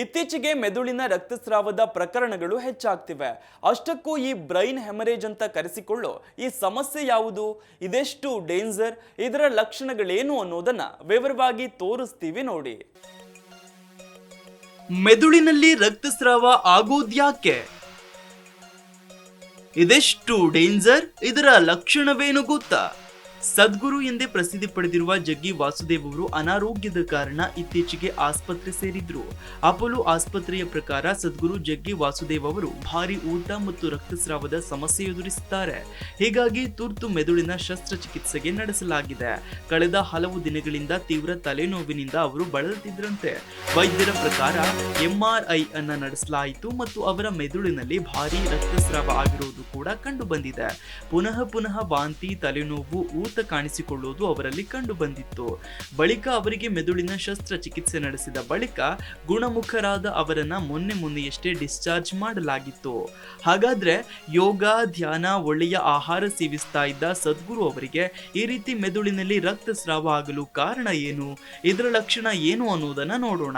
ಇತ್ತೀಚೆಗೆ ಮೆದುಳಿನ ರಕ್ತಸ್ರಾವದ ಪ್ರಕರಣಗಳು ಹೆಚ್ಚಾಗ್ತಿವೆ. ಅಷ್ಟಕ್ಕೂ ಈ ಬ್ರೈನ್ ಹೆಮರೇಜ್ ಅಂತ ಕರೆಸಿಕೊಳ್ಳೋ ಈ ಸಮಸ್ಯೆ ಯಾವುದು? ಇದೆಷ್ಟು ಡೇಂಜರ್? ಇದರ ಲಕ್ಷಣಗಳೇನು ಅನ್ನೋದನ್ನ ವಿವರವಾಗಿ ತೋರಿಸ್ತೀವಿ ನೋಡಿ. ಮೆದುಳಿನಲ್ಲಿ ರಕ್ತಸ್ರಾವ ಆಗೋದ್ಯಾಕೆ ಇದೆಷ್ಟು ಡೇಂಜರ್? ಇದರ ಲಕ್ಷಣವೇನು ಗೊತ್ತಾ? ಸದ್ಗುರು ಎಂದೇ ಪ್ರಸಿದ್ಧಿ ಪಡೆದಿರುವ ಜಗ್ಗಿ ವಾಸುದೇವ್ ಅವರು ಅನಾರೋಗ್ಯದ ಕಾರಣ ಇತ್ತೀಚೆಗೆ ಆಸ್ಪತ್ರೆ ಸೇರಿದ್ರು. ಅಪೋಲೋ ಆಸ್ಪತ್ರೆಯ ಪ್ರಕಾರ ಸದ್ಗುರು ಜಗ್ಗಿ ವಾಸುದೇವ್ ಅವರು ಭಾರಿ ಊಟ ಮತ್ತು ರಕ್ತಸ್ರಾವದ ಸಮಸ್ಯೆ ಎದುರಿಸುತ್ತಾರೆ. ಹೀಗಾಗಿ ತುರ್ತು ಮೆದುಳಿನ ಶಸ್ತ್ರಚಿಕಿತ್ಸೆಗೆ ನಡೆಸಲಾಗಿದೆ. ಕಳೆದ ಹಲವು ದಿನಗಳಿಂದ ತೀವ್ರ ತಲೆನೋವಿನಿಂದ ಅವರು ಬಳಲುತ್ತಿದ್ದರಂತೆ ವೈದ್ಯರ ಪ್ರಕಾರ ಎಂಆರ್ಐ ಅನ್ನ ನಡೆಸಲಾಯಿತು ಮತ್ತು ಅವರ ಮೆದುಳಿನಲ್ಲಿ ಭಾರಿ ರಕ್ತಸ್ರಾವ ಆಗಿರುವುದು ಕೂಡ ಕಂಡುಬಂದಿದೆ. ಪುನಃ ಪುನಃ ವಾಂತಿ, ತಲೆನೋವು ಕಾಣಿಸಿಕೊಳ್ಳುವುದು ಅವರಲ್ಲಿ ಕಂಡುಬಂದಿತ್ತು. ಬಳಿಕ ಅವರಿಗೆ ಮೆದುಳಿನ ಶಸ್ತ್ರಚಿಕಿತ್ಸೆ ನಡೆಸಿದ ಬಳಿಕ ಗುಣಮುಖರಾದ ಅವರನ್ನ ಮೊನ್ನೆ ಮೊನ್ನೆಯಷ್ಟೇ ಡಿಸ್ಚಾರ್ಜ್ ಮಾಡಲಾಗಿತ್ತು. ಹಾಗಾದ್ರೆ ಯೋಗ, ಧ್ಯಾನ, ಒಳ್ಳೆಯ ಆಹಾರ ಸೇವಿಸ್ತಾ ಇದ್ದ ಸದ್ಗುರು ಅವರಿಗೆ ಈ ರೀತಿ ಮೆದುಳಿನಲ್ಲಿ ರಕ್ತಸ್ರಾವ ಆಗಲು ಕಾರಣ ಏನು? ಇದರ ಲಕ್ಷಣ ಏನು ಅನ್ನೋದನ್ನ ನೋಡೋಣ.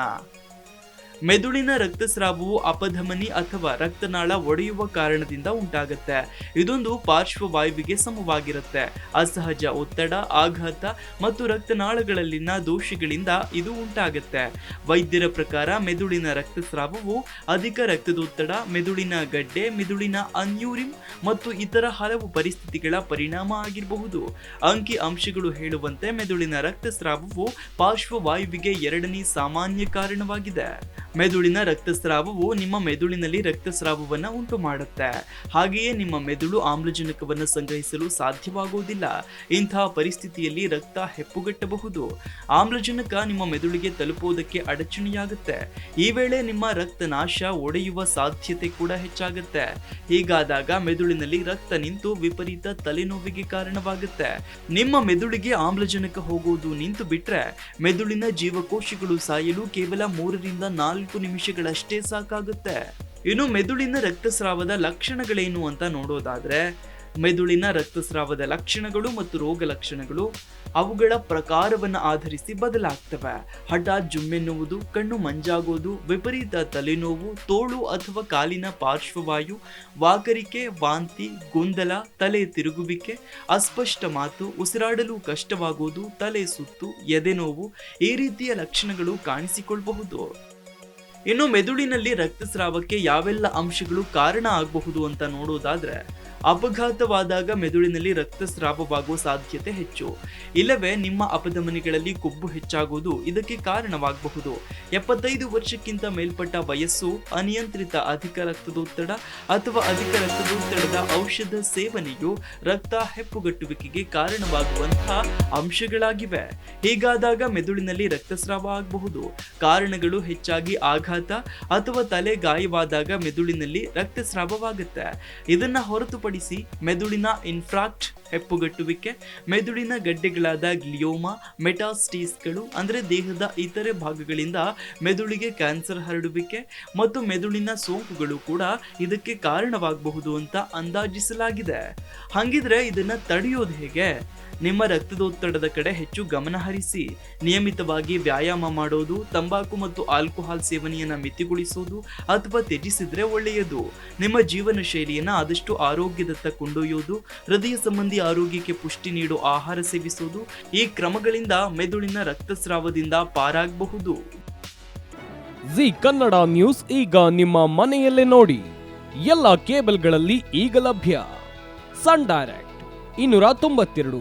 ಮೆದುಳಿನ ರಕ್ತಸ್ರಾವವು ಅಪಧಮನಿ ಅಥವಾ ರಕ್ತನಾಳ ಒಡೆಯುವ ಕಾರಣದಿಂದ ಉಂಟಾಗುತ್ತೆ. ಇದೊಂದು ಪಾರ್ಶ್ವವಾಯುವಿಗೆ ಸಮವಾಗಿರುತ್ತೆ. ಅಸಹಜ, ಒತ್ತಡ, ಆಘಾತ ಮತ್ತು ರಕ್ತನಾಳಗಳಲ್ಲಿನ ದೋಷಗಳಿಂದ ಇದು ಉಂಟಾಗುತ್ತೆ. ವೈದ್ಯರ ಪ್ರಕಾರ ಮೆದುಳಿನ ರಕ್ತಸ್ರಾವವು ಅಧಿಕ ರಕ್ತದೊತ್ತಡ, ಮೆದುಳಿನ ಗಡ್ಡೆ, ಮೆದುಳಿನ ಅನ್ಯೂರಿಮ್ ಮತ್ತು ಇತರ ಹಲವು ಪರಿಸ್ಥಿತಿಗಳ ಪರಿಣಾಮ ಆಗಿರಬಹುದು. ಅಂಕಿ ಅಂಶಗಳು ಹೇಳುವಂತೆ ಮೆದುಳಿನ ರಕ್ತಸ್ರಾವವು ಪಾರ್ಶ್ವವಾಯುವಿಗೆ ಎರಡನೇ ಸಾಮಾನ್ಯ ಕಾರಣವಾಗಿದೆ. ಮೆದುಳಿನ ರಕ್ತಸ್ರಾವವು ನಿಮ್ಮ ಮೆದುಳಿನಲ್ಲಿ ರಕ್ತಸ್ರಾವವನ್ನ ಉಂಟು ಮಾಡುತ್ತೆ. ಹಾಗೆಯೇ ನಿಮ್ಮ ಮೆದುಳು ಆಮ್ಲಜನಕವನ್ನು ಸಂಗ್ರಹಿಸಲು ಸಾಧ್ಯವಾಗುವುದಿಲ್ಲ. ಇಂತಹ ಪರಿಸ್ಥಿತಿಯಲ್ಲಿ ರಕ್ತ ಹೆಪ್ಪುಗಟ್ಟಬಹುದು. ಆಮ್ಲಜನಕ ನಿಮ್ಮ ಮೆದುಳಿಗೆ ತಲುಪುವುದಕ್ಕೆ ಅಡಚಣೆಯಾಗುತ್ತೆ. ಈ ವೇಳೆ ನಿಮ್ಮ ರಕ್ತನಾಶ ಒಡೆಯುವ ಸಾಧ್ಯತೆ ಕೂಡ ಹೆಚ್ಚಾಗುತ್ತೆ. ಹೀಗಾದಾಗ ಮೆದುಳಿನಲ್ಲಿ ರಕ್ತ ನಿಂತು ವಿಪರೀತ ತಲೆನೋವಿಗೆ ಕಾರಣವಾಗುತ್ತೆ. ನಿಮ್ಮ ಮೆದುಳಿಗೆ ಆಮ್ಲಜನಕ ಹೋಗುವುದು ನಿಂತು ಬಿಟ್ರೆ ಮೆದುಳಿನ ಜೀವಕೋಶಗಳು ಸಾಯಲು ಕೇವಲ ಮೂರರಿಂದ ನಾಲ್ಕು ನಿಮಿಷಗಳಷ್ಟೇ ಸಾಕಾಗುತ್ತೆ. ಇನ್ನು ಮೆದುಳಿನ ರಕ್ತಸ್ರಾವದ ಲಕ್ಷಣಗಳೇನು ಅಂತ ನೋಡೋದಾದ್ರೆ, ಮೆದುಳಿನ ರಕ್ತಸ್ರಾವದ ಲಕ್ಷಣಗಳು ಮತ್ತು ರೋಗ ಲಕ್ಷಣಗಳು ಅವುಗಳ ಪ್ರಕಾರವನ್ನು ಆಧರಿಸಿ ಬದಲಾಗ್ತವೆ. ಹಠಾತ್ ಜುಮ್ಮೆನ್ನುವುದು, ಕಣ್ಣು ಮಂಜಾಗೋದು, ವಿಪರೀತ ತಲೆನೋವು, ತೋಳು ಅಥವಾ ಕಾಲಿನ ಪಾರ್ಶ್ವವಾಯು, ವಾಕರಿಕೆ, ವಾಂತಿ, ಗೊಂದಲ, ತಲೆ ತಿರುಗುವಿಕೆ, ಅಸ್ಪಷ್ಟ ಮಾತು, ಉಸಿರಾಡಲು ಕಷ್ಟವಾಗುವುದು ತಲೆ ಸುತ್ತು ಎದೆನೋವು ಈ ರೀತಿಯ ಲಕ್ಷಣಗಳು ಕಾಣಿಸಿಕೊಳ್ಳಬಹುದು ಇನ್ನು ಮೆದುಳಿನಲ್ಲಿ ರಕ್ತಸ್ರಾವಕ್ಕೆ ಯಾವೆಲ್ಲ ಅಂಶಗಳು ಕಾರಣ ಆಗಬಹುದು ಅಂತ ನೋಡೋದಾದ್ರೆ ಅಪಘಾತವಾದಾಗ ಮೆದುಳಿನಲ್ಲಿ ರಕ್ತಸ್ರಾವವಾಗುವ ಸಾಧ್ಯತೆ ಹೆಚ್ಚು. ಇಲ್ಲವೇ ನಿಮ್ಮ ಅಪಧಮನಿಗಳಲ್ಲಿ ಕೊಬ್ಬು ಹೆಚ್ಚಾಗುವುದು ಇದಕ್ಕೆ ಕಾರಣವಾಗಬಹುದು. ಎಪ್ಪತ್ತೈದು ವರ್ಷಕ್ಕಿಂತ ಮೇಲ್ಪಟ್ಟ ವಯಸ್ಸು, ಅನಿಯಂತ್ರಿತ ಅಧಿಕ ರಕ್ತದೊತ್ತಡ ಅಥವಾ ಅಧಿಕ ರಕ್ತದೊತ್ತಡದ ಔಷಧ ಸೇವನೆಯು ರಕ್ತ ಹೆಪ್ಪುಗಟ್ಟುವಿಕೆಗೆ ಕಾರಣವಾಗುವಂತಹ ಅಂಶಗಳಾಗಿವೆ. ಹೀಗಾದಾಗ ಮೆದುಳಿನಲ್ಲಿ ರಕ್ತಸ್ರಾವ ಆಗಬಹುದು. ಕಾರಣಗಳು ಹೆಚ್ಚಾಗಿ ಆಘಾತ ಅಥವಾ ತಲೆ ಗಾಯವಾದಾಗ ಮೆದುಳಿನಲ್ಲಿ ರಕ್ತಸ್ರಾವವಾಗುತ್ತೆ. ಇದನ್ನ ಹೊರತುಪಡಿಸಿ ಮೆದುಳಿನ ಇನ್ಫ್ರಾಕ್ಟ್ ಹೆಪ್ಪುಗಟ್ಟುವಿಕೆ, ಮೆದುಳಿನ ಗಡ್ಡೆಗಳಾದ ಗ್ಲಿಯೋಮಾ ಮೆಟಾಸ್ಟೀಸ್ಗಳು ಅಂದರೆ ದೇಹದ ಇತರೆ ಭಾಗಗಳಿಂದ ಮೆದುಳಿಗೆ ಕ್ಯಾನ್ಸರ್ ಹರಡುವಿಕೆ ಮತ್ತು ಮೆದುಳಿನ ಸೋಂಕುಗಳು ಕೂಡ ಇದಕ್ಕೆ ಕಾರಣವಾಗಬಹುದು ಅಂತ ಅಂದಾಜಿಸಲಾಗಿದೆ. ಹಾಗಿದ್ರೆ ಇದನ್ನ ತಡೆಯೋದು ಹೇಗೆ? ನಿಮ್ಮ ರಕ್ತದೊತ್ತಡದ ಕಡೆ ಹೆಚ್ಚು ಗಮನ ಹರಿಸಿ, ನಿಯಮಿತವಾಗಿ ವ್ಯಾಯಾಮ ಮಾಡೋದು, ತಂಬಾಕು ಮತ್ತು ಆಲ್ಕೋಹಾಲ್ ಸೇವನೆಯನ್ನು ಮಿತಿಗೊಳಿಸೋದು ಅಥವಾ ತ್ಯಜಿಸಿದ್ರೆ ಒಳ್ಳೆಯದು. ನಿಮ್ಮ ಜೀವನ ಶೈಲಿಯನ್ನು ಆದಷ್ಟು ಆರೋಗ್ಯದತ್ತ ಕೊಂಡೊಯ್ಯೋದು, ಹೃದಯ ಸಂಬಂಧಿ ಆರೋಗ್ಯಕ್ಕೆ ಪುಷ್ಟಿ ನೀಡೋ ಆಹಾರ ಸೇವಿಸೋದು, ಈ ಕ್ರಮಗಳಿಂದ ಮೆದುಳಿನ ರಕ್ತಸ್ರಾವದಿಂದ ಪಾರಾಗಬಹುದು. ಜಿ ಕನ್ನಡ ನ್ಯೂಸ್ ಈಗ ನಿಮ್ಮ ಮನೆಯಲ್ಲೇ ನೋಡಿ. ಎಲ್ಲ ಕೇಬಲ್ಗಳಲ್ಲಿ ಈಗ ಲಭ್ಯ. ಸನ್ ಡೈರೆಕ್ಟ್, ಇನ್ನೂರ ತೊಂಬತ್ತೆರಡು.